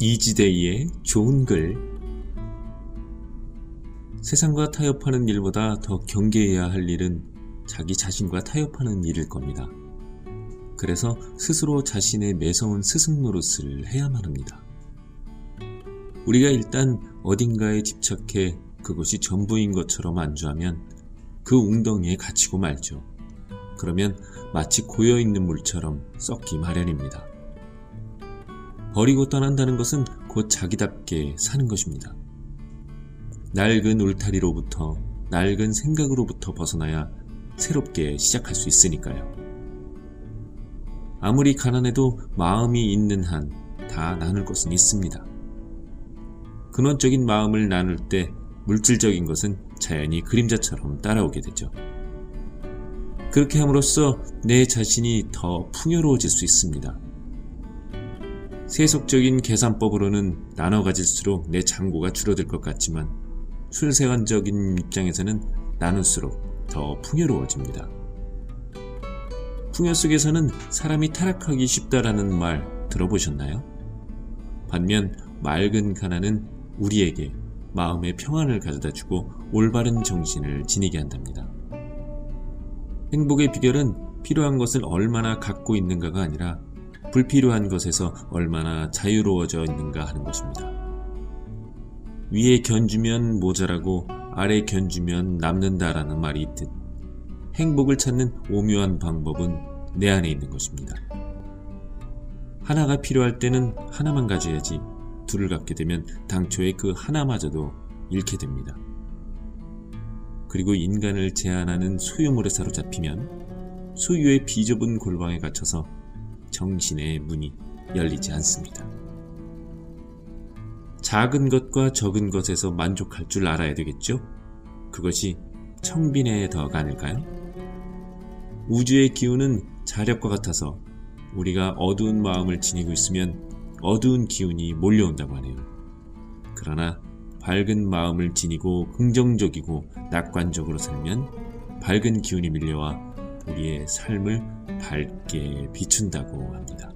이지대의 좋은 글 세상과 타협하는 일보다 더 경계해야 할 일은 자기 자신과 타협하는 일일 겁니다. 그래서 스스로 자신의 매서운 스승 노릇을 해야만 합니다. 우리가 일단 어딘가에 집착해 그것이 전부인 것처럼 안주하면 그 웅덩이에 갇히고 말죠. 그러면 마치 고여있는 물처럼 썩기 마련입니다. 버리고 떠난다는 것은 곧 자기답게 사는 것입니다. 낡은 울타리로부터 낡은 생각으로부터 벗어나야 새롭게 시작할 수 있으니까요. 아무리 가난해도 마음이 있는 한 다 나눌 것은 있습니다. 근원적인 마음을 나눌 때 물질적인 것은 자연히 그림자처럼 따라오게 되죠. 그렇게 함으로써 내 자신이 더 풍요로워질 수 있습니다. 세속적인 계산법으로는 나눠 가질수록 내 잔고가 줄어들 것 같지만 술세관적인 입장에서는 나눌수록 더 풍요로워집니다. 풍요 속에서는 사람이 타락하기 쉽다라는 말 들어보셨나요? 반면 맑은 가난은 우리에게 마음의 평안을 가져다 주고 올바른 정신을 지니게 한답니다. 행복의 비결은 필요한 것을 얼마나 갖고 있는가가 아니라 불필요한 것에서 얼마나 자유로워져 있는가 하는 것입니다. 위에 견주면 모자라고 아래 견주면 남는다라는 말이 있듯 행복을 찾는 오묘한 방법은 내 안에 있는 것입니다. 하나가 필요할 때는 하나만 가져야지 둘을 갖게 되면 당초에 그 하나마저도 잃게 됩니다. 그리고 인간을 제한하는 소유물에 사로잡히면 소유의 비좁은 골방에 갇혀서 정신의 문이 열리지 않습니다. 작은 것과 적은 것에서 만족할 줄 알아야 되겠죠? 그것이 청빈의 덕 아닐까요? 우주의 기운은 자력과 같아서 우리가 어두운 마음을 지니고 있으면 어두운 기운이 몰려온다고 하네요. 그러나 밝은 마음을 지니고 긍정적이고 낙관적으로 살면 밝은 기운이 밀려와 우리의 삶을 밝게 비춘다고 합니다.